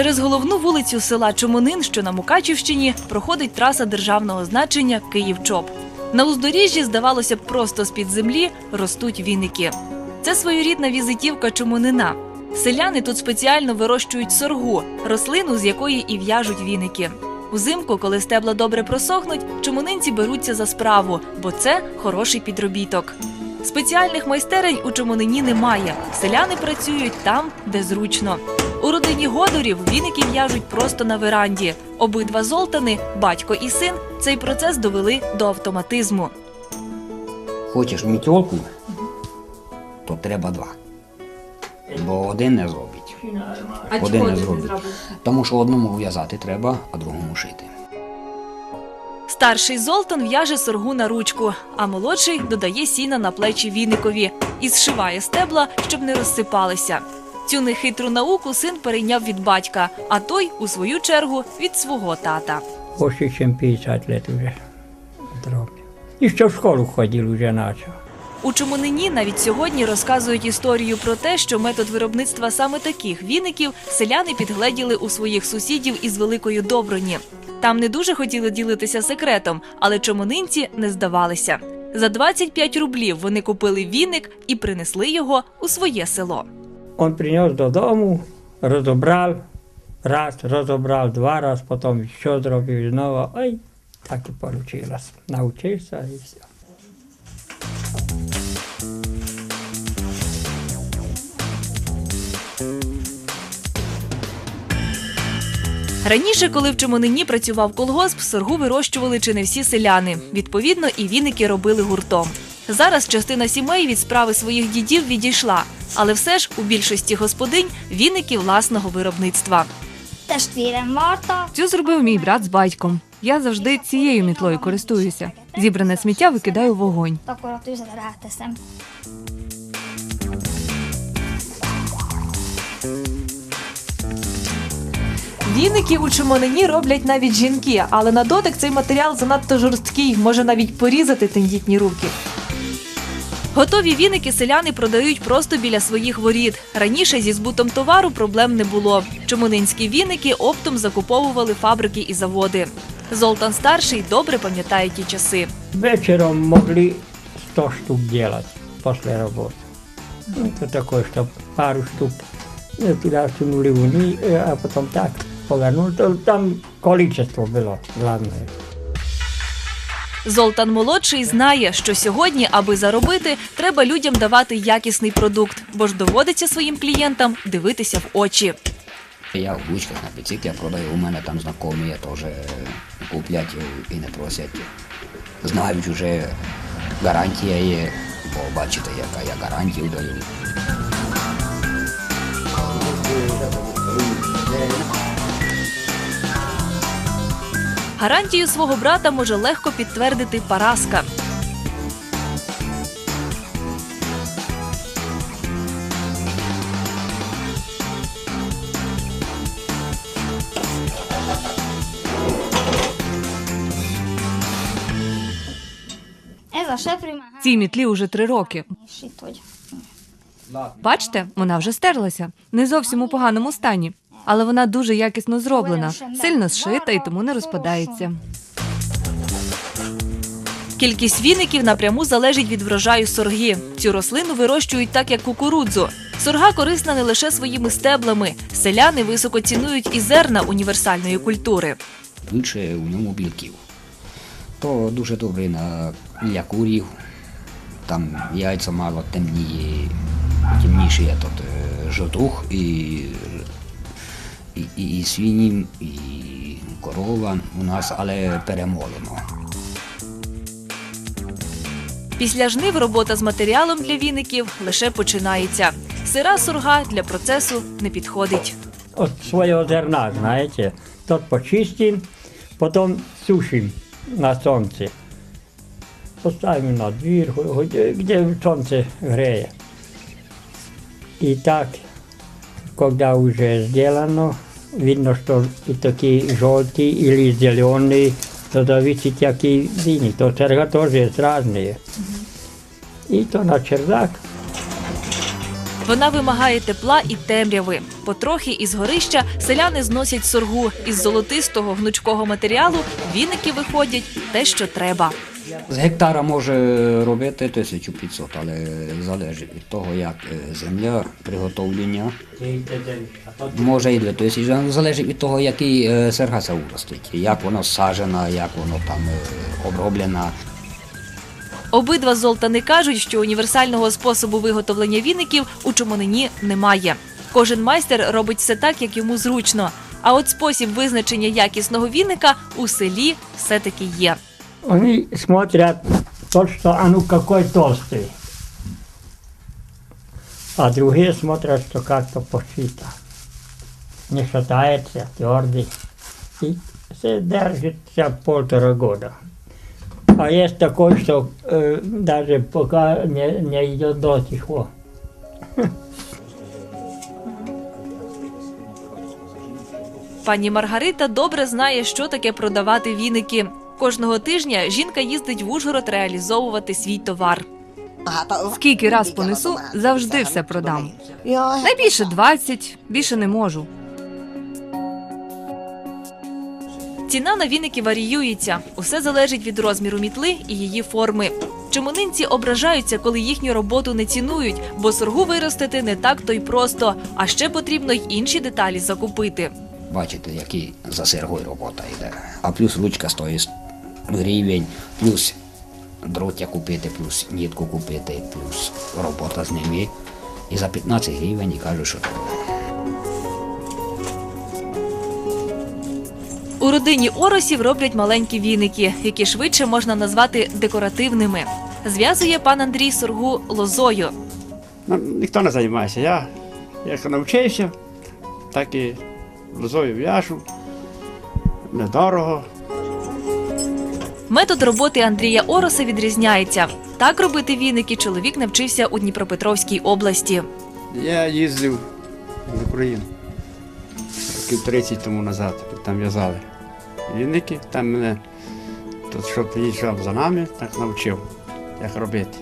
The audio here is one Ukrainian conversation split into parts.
Через головну вулицю села Чомонин, що на Мукачівщині, проходить траса державного значення Київ-Чоп. На уздоріжжі, здавалося б, просто з-під землі ростуть віники. Це своєрідна візитівка Чомонина. Селяни тут спеціально вирощують соргу, рослину, з якої і в'яжуть віники. Узимку, коли стебла добре просохнуть, чомонинці беруться за справу, бо це хороший підробіток. Спеціальних майстерень у Чомонині немає. Селяни працюють там, де зручно. У родині Годорів віники в'яжуть просто на веранді. Обидва золтани, батько і син, цей процес довели до автоматизму. Хочеш мітьолку, то треба два. Бо один не зробить. один не зробить. Тому що одному в'язати треба, а другому шити. Старший Золтан в'яже соргу на ручку, а молодший додає сіна на плечі віникові і зшиває стебла, щоб не розсипалися. Цю нехитру науку син перейняв від батька, а той, у свою чергу, від свого тата. Больше, ніж 50 лет уже роблю. І ще в школу ходив, вже почав. У Чомонині навіть сьогодні розказують історію про те, що метод виробництва саме таких віників селяни підгледіли у своїх сусідів із Великої Доброні. Там не дуже хотіли ділитися секретом, але чомунинці не здавалися. За 25 рублів вони купили віник і принесли його у своє село. Он принес додому, розібрав, раз, розібрав, два раз, потім ще зробив знову. Ой, так і вийшло. Навчився і все. Раніше, коли в Чомонині працював колгосп, соргу вирощували чи не всі селяни. Відповідно, і віники робили гуртом. Зараз частина сімей від справи своїх дідів відійшла, але все ж у більшості господинь віники власного виробництва. Marta, Цю зробив мій брат з батьком. Я завжди цією мітлою користуюся. Зібране сміття викидаю в вогонь. Віники у Чомонині роблять навіть жінки, але на дотик цей матеріал занадто жорсткий, може навіть порізати тендітні руки. Готові віники селяни продають просто біля своїх воріт. Раніше зі збутом товару проблем не було. Чомонинські віники оптом закуповували фабрики і заводи. Золтан старший добре пам'ятає ті часи. Вечером могли 100 штук делать после работы. Ну, это такое, что пару штук ну, туда сунули вниз, э, а потом так повернули. То Там количество было главное. Золтан молодший знає, що сьогодні, аби заробити, треба людям давати якісний продукт, бо ж доводиться своїм клієнтам дивитися в очі. Я в бучках на біциклі продаю, у мене там знайомі є теж е, куплять і не просять. Знають вже гарантія є, бо бачите, яка я гарантію даю. Гарантію свого брата може легко підтвердити Параска. Цій мітлі уже три роки. Бачите, вона вже стерлася. Не зовсім у поганому стані. Але вона дуже якісно зроблена, сильно зшита і тому не розпадається. Кількість віників напряму залежить від врожаю сорги. Цю рослину вирощують так, як кукурудзу. Сорга корисна не лише своїми стеблами. Селяни високо цінують і зерна універсальної культури. Більше у ньому білків. То дуже добре на для курів. Там яйця мало темніє, темніший є тут е, жовтух і, і, і, і свині, і корова у нас, але перемолено. Після жнив робота з матеріалом для віників лише починається. Сира сурга для процесу не підходить. от своего зерна, знаете. Тот почистим, потом сушим на солнце. Поставим на двір, где солнце греет. И так, когда уже сделано, видно, что и такие желтые или зеленые, то зависит, какие вины. То серга тоже есть разные. И то на чердак. Вона вимагає тепла і темряви. Потрохи із горища селяни зносять соргу. Із золотистого гнучкого матеріалу віники виходять те, що треба. З гектара може робити 1500, але залежить від того, як е, земля, приготовлення. Може і 2000, залежить від того, який е, сергаса уростить, як воно сажена, як воно там е, оброблена. Обидва золтани кажуть, що універсального способу виготовлення віників у чомонині немає. Кожен майстер робить все так, як йому зручно. А от спосіб визначення якісного віника у селі все-таки є. Они смотрят то, что, а ну какой толстый. А другие смотрят, что как-то посчита. Не шатается, твердый. И все держится полтора года. А есть такой, что э, даже пока не, не идет до сих пор. Пані Маргарита добре знає, що таке продавати віники. Кожного тижня жінка їздить в Ужгород реалізовувати свій товар. Скільки раз понесу, завжди все продам. Найбільше 20, більше не можу. Ціна на віники варіюється. Усе залежить від розміру мітли і її форми. Чомунинці ображаються, коли їхню роботу не цінують, бо соргу виростити не так то й просто, а ще потрібно й інші деталі закупити. Бачите, який за сергою робота йде. А плюс ручка стоїть гривень, плюс дротя купити, плюс нітку купити, плюс робота з ними. І за 15 гривень і кажуть, що У родині Оросів роблять маленькі віники, які швидше можна назвати декоративними. Зв'язує пан Андрій соргу лозою. Ніхто не займається. Я як навчився, так і лозою в'яжу. Недорого. Метод роботи Андрія Ороса відрізняється. Так робити віники чоловік навчився у Дніпропетровській області. Я їздив в Україну років 30 тому назад, там в'язали віники, там мене тут, що приїжджав за нами, так навчив, як робити.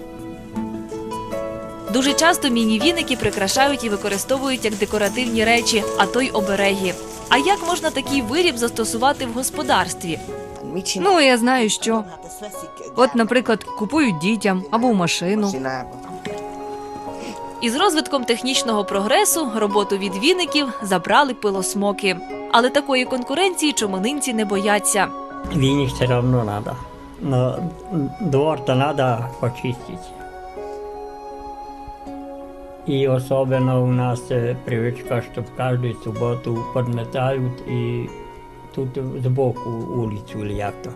Дуже часто міні-віники прикрашають і використовують як декоративні речі, а то й обереги. А як можна такий виріб застосувати в господарстві? Ну, я знаю, що. От, наприклад, купують дітям або в машину. Із розвитком технічного прогресу роботу від віників забрали пилосмоки. Але такої конкуренції чомонинці не бояться. Виник все равно надо. Но двор-то надо почистить. И особенно у нас э, привычка, что каждую субботу подметают и тут сбоку улицу или як-то.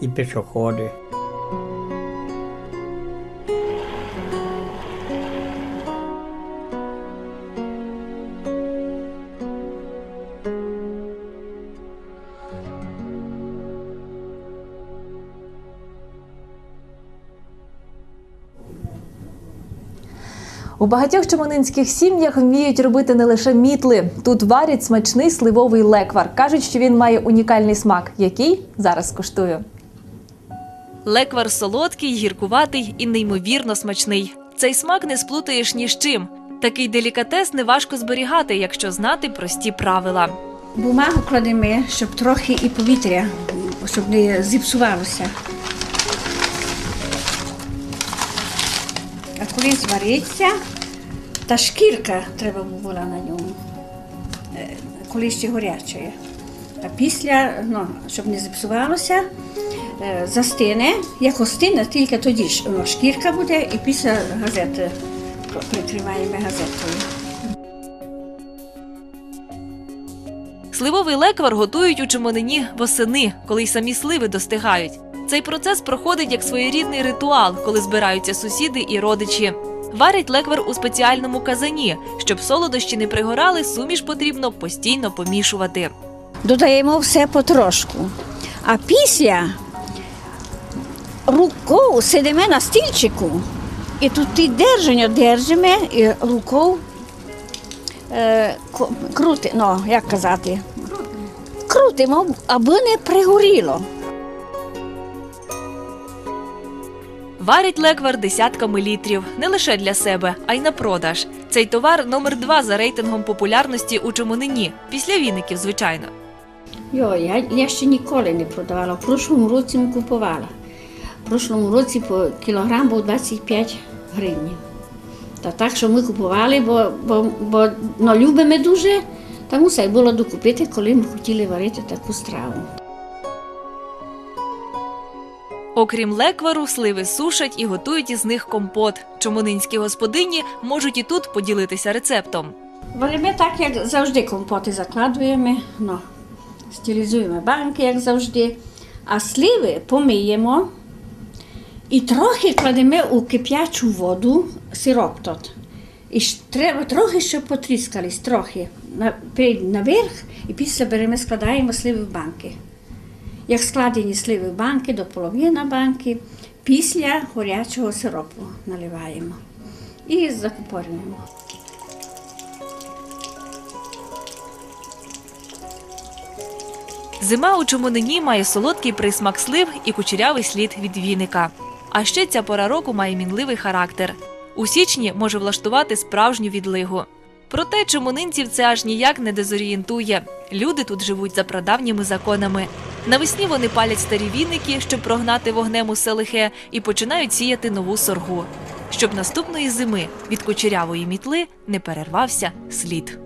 И пешеходы. У багатьох чомонинських сім'ях вміють робити не лише мітли. Тут варять смачний сливовий леквар. Кажуть, що він має унікальний смак, який зараз скуштую. Леквар солодкий, гіркуватий і неймовірно смачний. Цей смак не сплутаєш ні з чим. Такий делікатес неважко зберігати, якщо знати прості правила. Бумагу кладемо, щоб трохи і повітря, щоб не зіпсувалося. А коли звариться, та шкірка треба була на ньому, е, коли ще гаряча. А після, ну, щоб не зіпсувалося, е, застине. Як остине, тільки тоді ж ну, шкірка буде і після газети прикриваємо газетою. Сливовий леквар готують у чимонині восени, коли й самі сливи достигають. Цей процес проходить як своєрідний ритуал, коли збираються сусіди і родичі. Варять леквер у спеціальному казані. Щоб солодощі не пригорали, суміш потрібно постійно помішувати. Додаємо все потрошку. А після рукою сидимо на стільчику. І тут держання держимо і рукою е, крути, ну, як казати, крутимо, аби не пригоріло. Варять леквар десятками літрів не лише для себе, а й на продаж. Цей товар номер два за рейтингом популярності у Чомонині, після віників, звичайно. Йо, я, я ще ніколи не продавала. В прошлому році ми купувала. В прошлому році по кілограм був 25 гривень. Та так, що ми купували, бо, бо, бо ну, любимо дуже, та мусить було докупити, коли ми хотіли варити таку страву. Окрім леквару, сливи сушать і готують із них компот. Чомонинські господині можуть і тут поділитися рецептом. Варимо так, як завжди компоти закладуємо, ну, стилізуємо банки, як завжди, а сливи помиємо і трохи кладемо у кип'ячу воду сироп тот. І треба трохи, щоб потріскались, трохи наверх, і після беремо, складаємо сливи в банки. Як складені сливи банки до половини банки, після горячого сиропу наливаємо і закупорюємо. Зима у Чомонині має солодкий присмак слив і кучерявий слід від віника. А ще ця пора року має мінливий характер. У січні може влаштувати справжню відлигу. Проте чомонинців це аж ніяк не дезорієнтує. Люди тут живуть за прадавніми законами. Навесні вони палять старі віники, щоб прогнати вогнем усе лихе, і починають сіяти нову соргу, щоб наступної зими від кучерявої мітли не перервався слід.